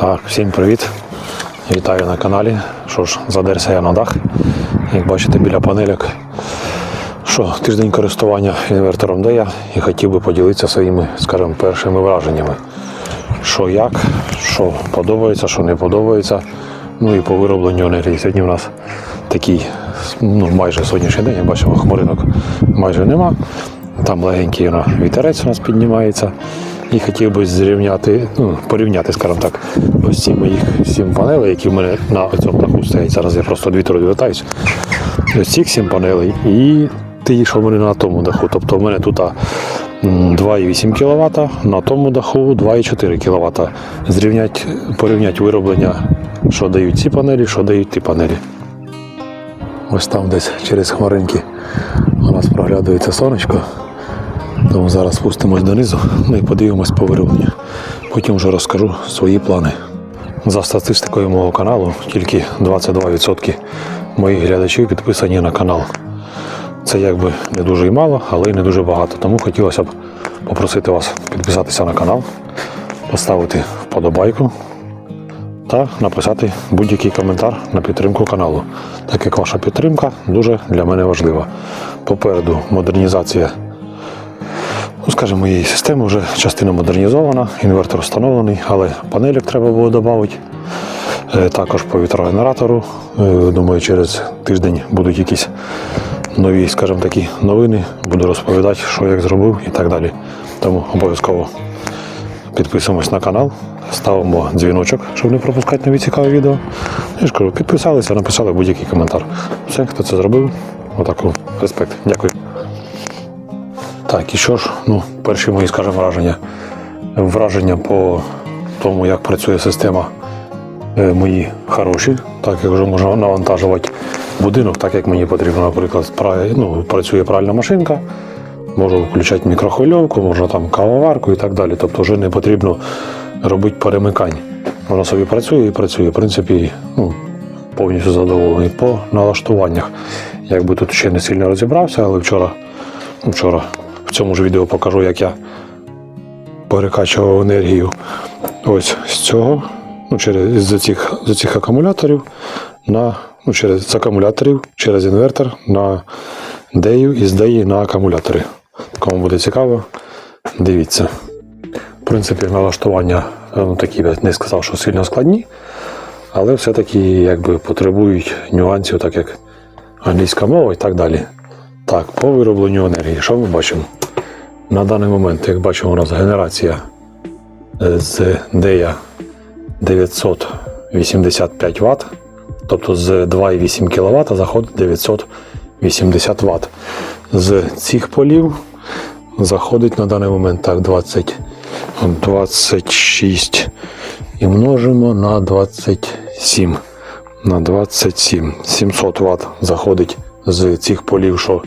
Так, всім привіт. Вітаю на каналі. Що ж, задерся я на дах. Як бачите, біля панельок. Що, тиждень користування інвертором де я і хотів би поділитися своїми, скажімо, першими враженнями. Що як, що подобається, що не подобається. Ну і по виробленню енергії. Сьогодні у нас такий, ну майже сонячний день, як бачимо, хмаринок майже нема. Там легенький вітерець у нас піднімається. І хотів би зрівняти, ну, порівняти, скажімо так, ось ці моїх сім панелей, які в мене на цьому даху стоять. Зараз я просто дві трохи вертаюсь. Ось цих сім панелей і ті, що в мене на тому даху. Тобто в мене тут 2,8 кВт, на тому даху 2,4 кВт. Зрівнять, порівняти вироблення, що дають ці панелі, що дають ті панелі. Ось там десь через хмаринки у нас проглядується сонечко. Тому зараз спустимось донизу ну і подивимось по виробленню. Потім вже розкажу свої плани. За статистикою мого каналу, тільки 22% моїх глядачів підписані на канал. Це якби не дуже і мало, але й не дуже багато. Тому хотілося б попросити вас підписатися на канал, поставити вподобайку та написати будь-який коментар на підтримку каналу, так як ваша підтримка дуже для мене важлива. Попереду модернізація ну, скажімо, моєї системи вже частина модернізована, інвертор встановлений, але панелек треба було додати. Е, Також по вітрогенератору. Е, Думаю, через тиждень будуть якісь нові, скажімо такі, новини. Буду розповідати, що як зробив і так далі. Тому обов'язково підписуємось на канал, ставимо дзвіночок, щоб не пропускати нові цікаві відео. Я ж кажу, підписалися, написали будь-який коментар. Все, хто це зробив, отаку респект. Дякую. Так, і що ж, ну, перші мої, скажімо, враження. Враження по тому, як працює система, е, мої хороші, так як вже можна навантажувати будинок, так як мені потрібно, наприклад, ну, працює пральна машинка, можу включати мікрохвильовку, можна там кавоварку і так далі. Тобто вже не потрібно робити перемикань. Воно собі працює і працює. В принципі, ну, повністю задоволений по налаштуваннях. Якби тут ще не сильно розібрався, але вчора Вчора в цьому ж відео покажу, як я перекачував енергію ось з цього, ну, через з цих, з цих акумуляторів на ну, через з акумуляторів через інвертор на дею і з деї на акумулятори. Кому буде цікаво, дивіться. В принципі, налаштування ну, такі не сказав, що сильно складні, але все-таки потребують нюансів, так як англійська мова і так далі. Так, по виробленню енергії, що ми бачимо? На даний момент, як бачимо, у нас генерація е, з DEA 985 Вт, тобто з 2,8 кВт заходить 980 Вт. З цих полів заходить на даний момент так 20, 26 і множимо на 27. На 27. 700 Вт заходить з цих полів, що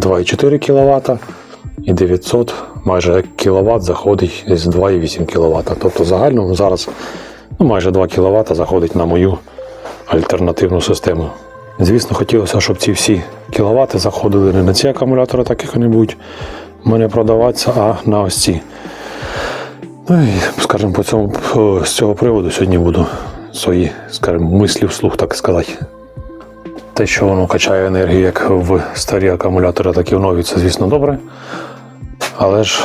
2,4 кВт і 900 майже кВт заходить з 2,8 кВт. Тобто загально зараз ну, майже 2 кВт заходить на мою альтернативну систему. Звісно, хотілося, щоб ці всі кіловати заходили не на ці акумулятори, так як вони будуть в мене продаватися, а на ось ці. Ну і, скажімо, по цьому, з цього приводу сьогодні буду свої, скажімо, мислі вслух, так сказати. Те, що воно качає енергію як в старі акумулятори, так і в нові, це, звісно, добре. Але ж,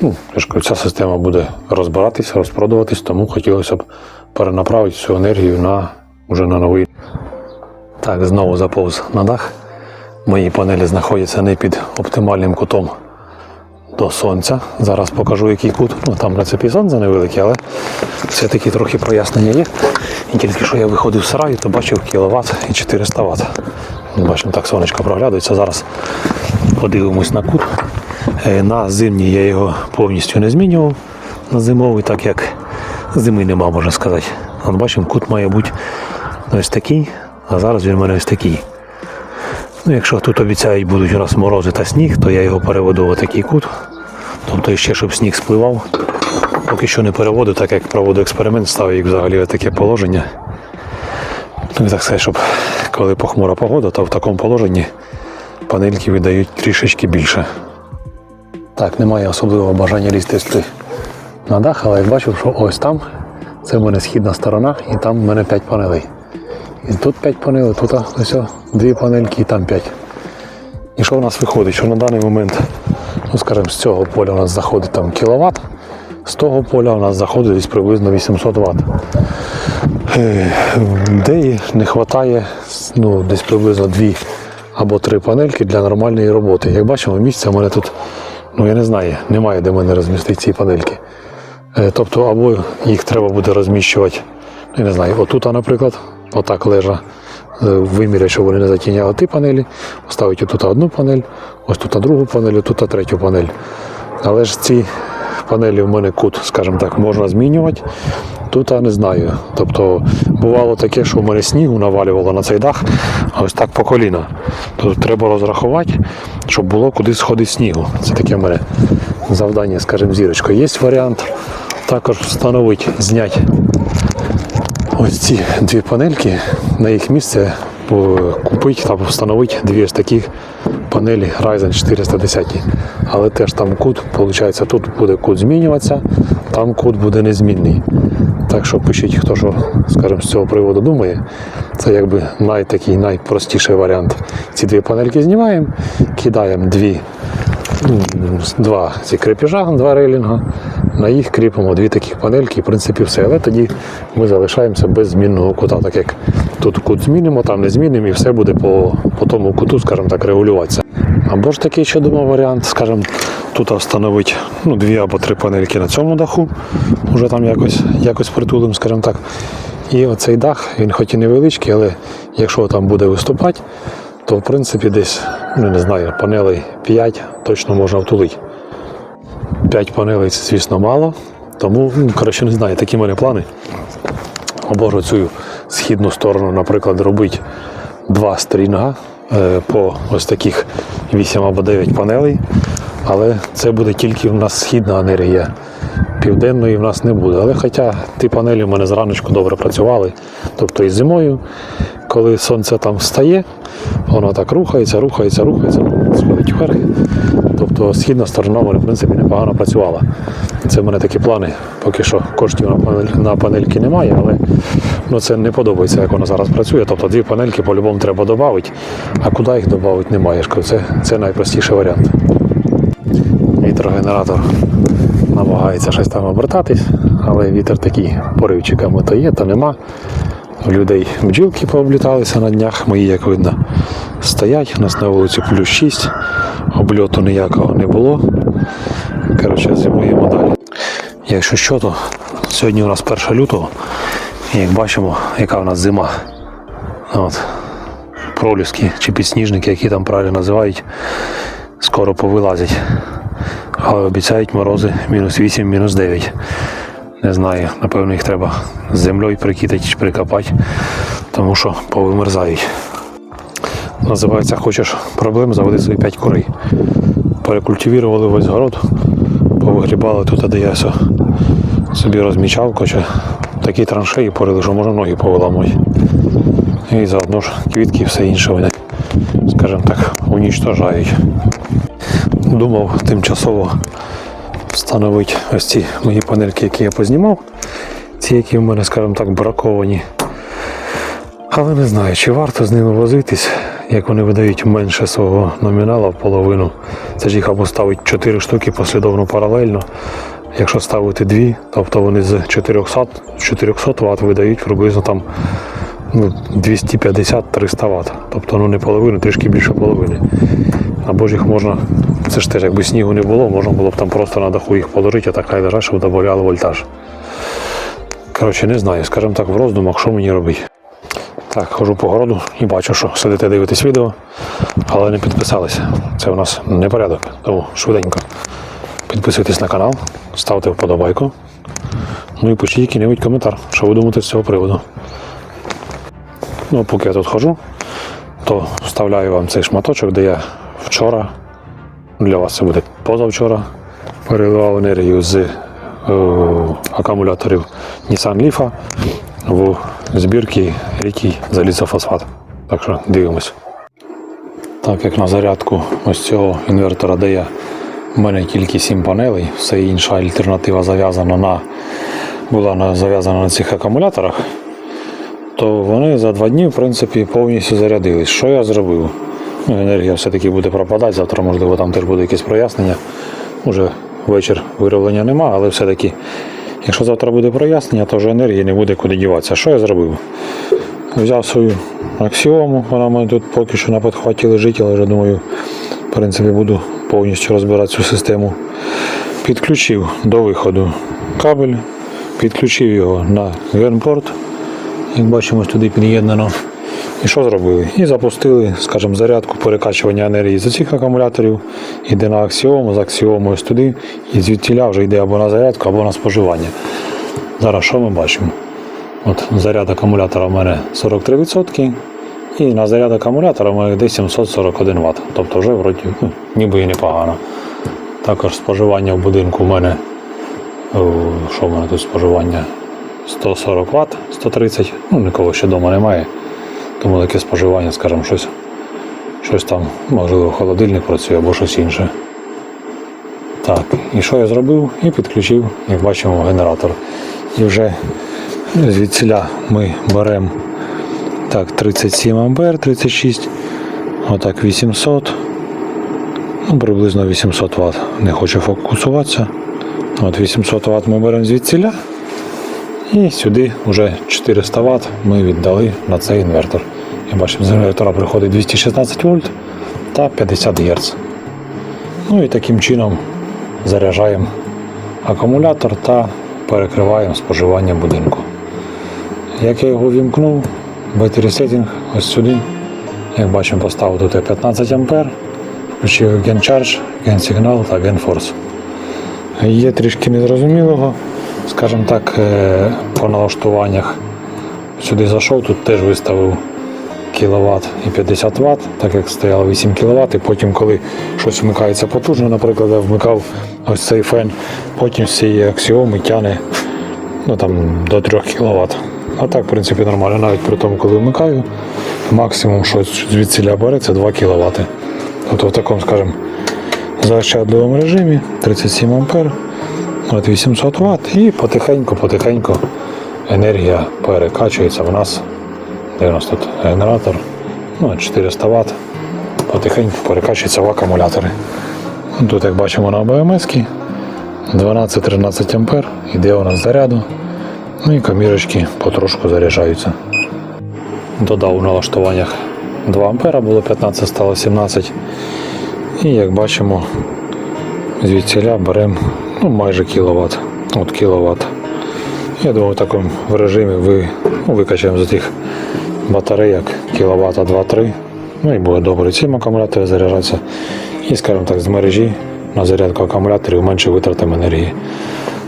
ну, я ж кажу, ця система буде розбиратися, розпродуватись, тому хотілося б перенаправити цю енергію на, вже на новий. Так, знову заповз на дах. Мої панелі знаходяться не під оптимальним кутом до сонця. Зараз покажу, який кут. Ну, там в принципі сонце невелике, але все-таки трохи прояснення є. І тільки що я виходив з сараю, то бачив кіловат і 400 Вт. Бачимо, так сонечко проглядується. Зараз подивимось на кут. Е, На зимній я його повністю не змінював. На зимовий, так як зими нема, можна сказати. От бачимо, кут має бути ось такий, а зараз він у мене ось такий. Ну, якщо тут обіцяють будуть у нас морози та сніг, то я його переведу в такий кут. Тобто ще, щоб сніг спливав. Поки що не переводу, так як проводу експеримент, ставив їх взагалі в таке положення. Ну так сказати, щоб коли похмура погода, то в такому положенні панельки видають трішечки більше. Так, немає особливого бажання лізти на дах, але я бачив, що ось там Це в мене східна сторона, і там в мене 5 панелей. І тут 5 панелей, тут ось о, дві панельки і там 5. І що в нас виходить? Що на даний момент, ну скажімо, з цього поля у нас заходить там кіловат, з того поля у нас заходить десь приблизно 800 Вт. Е, Де не вистачає ну, десь приблизно дві або три панельки для нормальної роботи. Як бачимо, місця в мене тут, ну я не знаю, немає де мене розмістити ці панельки. Е, Тобто, або їх треба буде розміщувати, я не знаю, отут, наприклад, отак лежа, е, виміряти, щоб вони не затіняли ті панелі, поставити тут одну панель, ось тут другу панель, тут третю панель. Але ж ці панелі в мене кут, скажімо так, можна змінювати. Тут я не знаю. Тобто бувало таке, що в мене снігу навалювало на цей дах, а ось так по коліна. Тут треба розрахувати, щоб було куди сходити снігу. Це таке в мене завдання, скажімо, зірочкою. Є варіант також встановити, зняти ось ці дві панельки, на їх місце купити та встановити дві ось такі панелі Ryzen 410. Але теж там кут, виходить, тут буде кут змінюватися, там кут буде незмінний. Так що пишіть, хто що, скажімо, з цього приводу думає. Це якби найтакий найпростіший варіант. Ці дві панельки знімаємо, кидаємо дві два ці крепежа, два рейлінга. На їх кріпимо дві таких панельки, і в принципі все. Але тоді ми залишаємося без змінного кута, так як тут кут змінимо, там не змінимо, і все буде по, по тому куту, скажімо так, регулюватися. Або ж такий ще думав варіант, скажімо, тут встановити ну, дві або три панельки на цьому даху, вже там якось, якось притулим, скажімо так. І оцей дах, він хоч і невеличкий, але якщо там буде виступати, то в принципі десь, ну не знаю, панелей 5 точно можна втулити. 5 панелей це, звісно, мало. Тому, ну, коротше, не знаю, такі мене плани. Або ж цю східну сторону, наприклад, робити два стрінга е, по ось таких 8 або 9 панелей. Але це буде тільки в нас східна енергія. Південної в нас не буде. Але хоча ті панелі в мене зраночку добре працювали. Тобто і зимою, коли сонце там встає, воно так рухається, рухається, рухається, сходить вверх. Тобто східна сторона в принципі, непогано працювала. Це в мене такі плани. Поки що коштів на, панель, на панельки немає, але ну, це не подобається, як вона зараз працює. Тобто дві панельки по-любому треба додати, а куди їх додати немає. Це, це найпростіший варіант. Вітрогенератор намагається щось там обертатись, але вітер такий поривчиками то є, то нема. У людей бджілки пообліталися на днях, мої, як видно, стоять. У нас на вулиці плюс 6, обльоту ніякого не було. Коротше, зимуємо далі. Якщо що, то сьогодні у нас 1 лютого, і як бачимо, яка у нас зима. От. Проліски чи підсніжники, які там правильно називають, скоро повилазять. Але обіцяють морози мінус 8, мінус 9. Не знаю, напевно, їх треба з землею прикидати чи прикопати, тому що повимерзають. Називається Хочеш проблем, заведи свої 5 курей. Перекультивували весь город, повигрібали тут, де я собі розмічав, хоча такі траншеї порили, що можна ноги повиламати. І заодно ж квітки і все інше вони, скажімо так, унічтожають. Думав тимчасово встановити ось ці мої панельки, які я познімав. Ці, які в мене, скажімо так, браковані. Але не знаю, чи варто з ними возитись, як вони видають менше свого номінала в половину. Це ж їх або ставить 4 штуки послідовно паралельно. Якщо ставити дві, тобто вони з 400, 400 Вт видають приблизно там ну, 250-300 Вт. Тобто ну не половину, трішки більше половини. Або ж їх можна, це ж теж якби снігу не було, можна було б там просто на даху їх положити, а так хай лежать, щоб додавали вольтаж. Коротше, не знаю, скажімо так, в роздумах, що мені робити. Так, хожу по городу і бачу, що сидите дивитесь відео, але не підписалися. Це у нас непорядок, тому швиденько. Підписуйтесь на канал, ставте вподобайку. Ну і пишіть який-небудь коментар, що ви думаєте з цього приводу. Ну, а поки я тут хожу, то вставляю вам цей шматочок, де я вчора, для вас це буде позавчора, переливав енергію з е, акумуляторів Nissan Leaf в збірки рідкий залізофосфат. Так що дивимось. Так як на зарядку ось цього інвертора, я в мене тільки 7 панелей, все інша альтернатива зав'язана на була на- зав'язана на цих акумуляторах, то вони за два дні, в принципі, повністю зарядились. Що я зробив? Енергія все-таки буде пропадати, завтра, можливо, там теж буде якесь прояснення. Уже вечір вироблення нема, але все-таки, якщо завтра буде прояснення, то вже енергії не буде куди діватися. Що я зробив? Взяв свою аксіому, вона мене тут поки що на підхваті лежить, але вже думаю, в принципі, буду повністю розбирати цю систему. Підключив до виходу кабель, підключив його на генпорт. Як бачимо, туди під'єднано. І що зробили? І запустили, скажімо, зарядку перекачування енергії з цих акумуляторів, іде на аксіому, з аксіому ось туди, і звідтіля вже йде або на зарядку, або на споживання. Зараз що ми бачимо? От заряд акумулятора в мене 43%, і на заряд акумулятора мене десь 741 Вт. Тобто вже вроді ну, ніби і непогано. Також споживання в будинку в мене, що в мене тут споживання? 140 Вт, 130, ну нікого ще вдома немає. Тому таке споживання, скажімо, щось, щось там, можливо, холодильник працює або щось інше. Так, і що я зробив? І підключив, як бачимо, генератор. І вже звідсіля ми беремо так, 37 ампер, 36, отак 800, ну, приблизно 800 Вт. Не хочу фокусуватися. От 800 Вт ми беремо звідсіля. І сюди вже 400 Вт ми віддали на цей інвертор. І бачимо, з інвертора приходить 216 вольт та 50 Гц. Ну і таким чином заряджаємо акумулятор та перекриваємо споживання будинку. Як я його вімкнув, Battery Setting ось сюди. Як бачимо, поставив тут 15 А, включив Gen Charge, Gen Signal та Gen Force. Є трішки незрозумілого, скажімо так, е, по налаштуваннях. Сюди зайшов, тут теж виставив кіловат і 50 Вт, так як стояло 8 кВт, і потім, коли щось вмикається потужно, наприклад, я вмикав ось цей фен, потім з цієї аксіоми тягне ну, там, до 3 кВт. А так, в принципі, нормально, навіть при тому, коли вмикаю, максимум щось звідсіля бере, це 2 кВт. Тобто в такому, скажімо, заощадливому режимі 37 ампер, от 800 Вт і потихеньку-потихеньку енергія перекачується в нас. 90 тут генератор, ну, 400 Вт, потихеньку перекачується в акумулятори. Тут, як бачимо на ОБМС, 12-13 ампер, іде у нас заряду, ну і камірочки потрошку заряджаються. Додав у налаштуваннях 2 ампера, було 15, стало 17. І як бачимо, звідсіля беремо ну, майже кіловат. От кіловат. Я думаю, в такому режимі ви, ну, викачаємо з тих батарейок кіловата 2-3. Ну і буде добре. Цим акумулятори заряджаться. І, скажімо так, з мережі на зарядку акумуляторів менше витратимо енергії.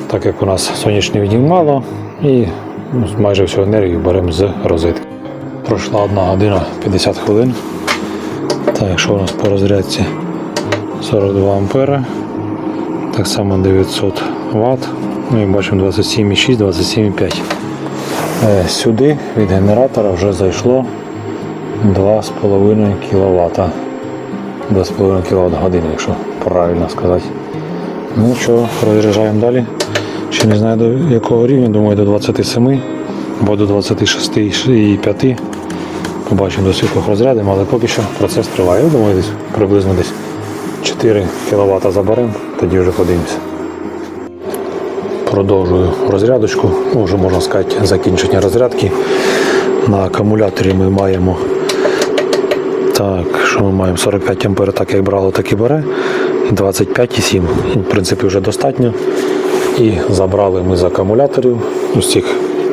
Так як у нас сонячний відділ мало і ну, майже всю енергію беремо з розетки. Пройшла 1 година 50 хвилин. Так, якщо у нас по розрядці 42 ампера, так само 900 Вт. Ну і бачимо 27,6, 27,5. Е, Сюди від генератора вже зайшло 2,5 кВт. 2,5 кВт години, якщо правильно сказати. Ну що, розряджаємо далі. Ще не знаю до якого рівня, думаю до 27 або до 26,5. Побачимо до світлих розрядимо, але поки що процес триває. Думаю, десь приблизно десь 4 кВт заберемо, тоді вже подивимося. Продовжую розрядочку, ну, вже можна сказати, закінчення розрядки. На акумуляторі ми маємо так, що ми маємо 45 ампер, так як брало, так і бере. 25,7. В принципі, вже достатньо. І забрали ми з акумуляторів ну, з цих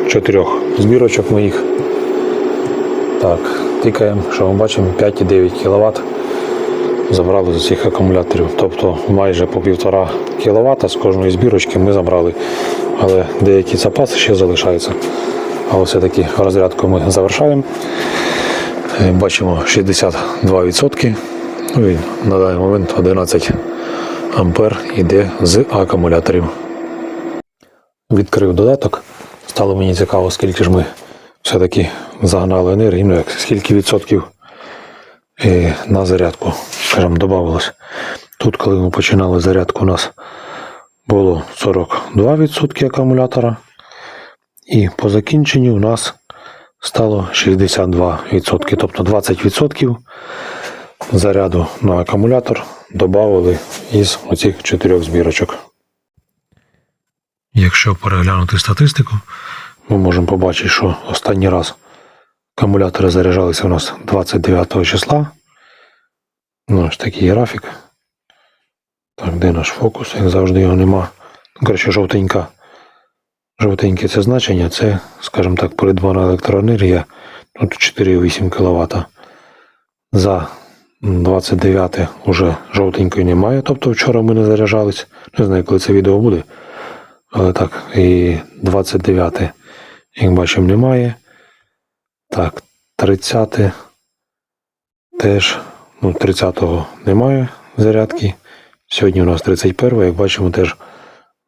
чотирьох збірочок моїх. Так, тикаємо, що ми бачимо 5,9 кВт забрали з усіх акумуляторів. Тобто майже по 1,5 кВт з кожної збірочки ми забрали. Але деякі запаси ще залишаються. Але все-таки розрядку ми завершаємо. Е, Бачимо 62%. Ну і на даний момент 11 ампер йде з акумуляторів. Відкрив додаток. Стало мені цікаво, скільки ж ми все-таки загнали енергії, ну як скільки відсотків е, на зарядку, скажімо, додавалось. Тут, коли ми починали зарядку, у нас було 42% акумулятора. І по закінченню у нас стало 62%. Тобто 20% заряду на акумулятор додали із оцих чотирьох збірочок. Якщо переглянути статистику, ми можемо побачити, що останній раз акумулятори заряджалися у нас 29 числа. Ну, ось такий графік. Так, де наш фокус? Як завжди його нема. Ну, Коротше, жовтенька. Жовтеньке це значення, це, скажімо так, придбана електроенергія. Тут 4,8 кВт. За 29 уже жовтенької немає, тобто вчора ми не заряджались. Не знаю, коли це відео буде. Але так, і 29, як бачимо, немає. Так, 30 теж, ну, 30-го немає зарядки. Сьогодні у нас 31, як бачимо, теж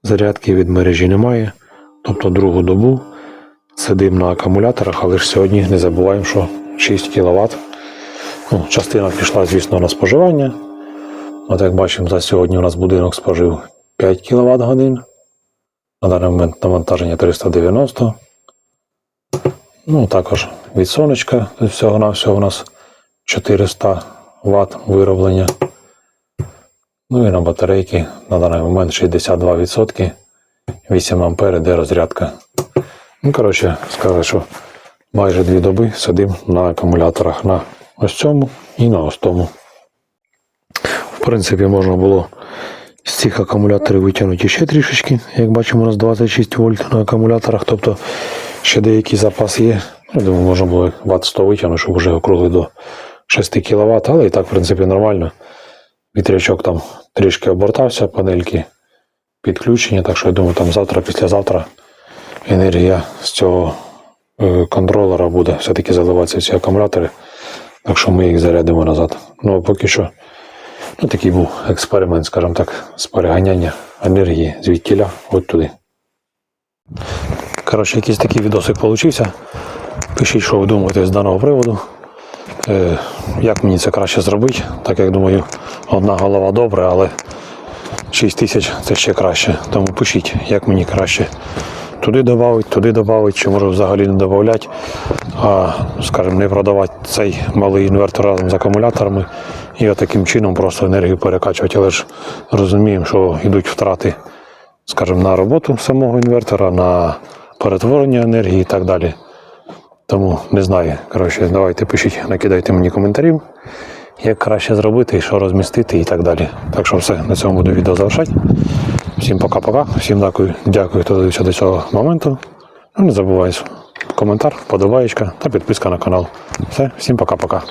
зарядки від мережі немає. Тобто другу добу сидимо на акумуляторах, але ж сьогодні не забуваємо, що 6 кВт. Ну, частина пішла, звісно, на споживання. От як бачимо, за сьогодні у нас будинок спожив 5 кВт годин. На даний момент навантаження 390. Ну, також від сонечка всього на всього у нас 400 Вт вироблення. Ну і на батарейки на даний момент 62%. 8 ампер іде розрядка. Ну, коротше, сказали, що майже дві доби сидимо на акумуляторах на ось цьому і на ось тому. В принципі, можна було з цих акумуляторів витягнути ще трішечки. Як бачимо, у нас 26 вольт на акумуляторах, тобто ще деякий запас є. Я думаю, можна було ватт 100 витягнути, щоб вже округлити до 6 кВт, але і так, в принципі, нормально. Вітрячок там трішки обертався, панельки підключені, так що я думаю, там завтра, післязавтра енергія з цього е, контролера буде все-таки заливатися в ці акумулятори. Так що ми їх зарядимо назад. Ну а поки що ну, такий був експеримент, скажімо так, з переганяння енергії звідтіля от туди. Коротше, якийсь такий відосик получився. Пишіть, що ви думаєте з даного приводу. Е, як мені це краще зробити, так як думаю, одна голова добре, але 6 тисяч це ще краще. Тому пишіть, як мені краще туди додати, туди додати, чи може взагалі не додати, а, скажімо, не продавати цей малий інвертор разом з акумуляторами і таким чином просто енергію перекачувати. Але ж розуміємо, що йдуть втрати, скажімо, на роботу самого інвертора, на перетворення енергії і так далі. Тому не знаю. Коротше, давайте пишіть, накидайте мені коментарів, як краще зробити, і що розмістити і так далі. Так що все, на цьому буду відео завершати. Всім пока-пока, всім дякую, дякую, хто дивився до цього моменту. Ну, не забувайте коментар, вподобайка та підписка на канал. Все, всім пока-пока.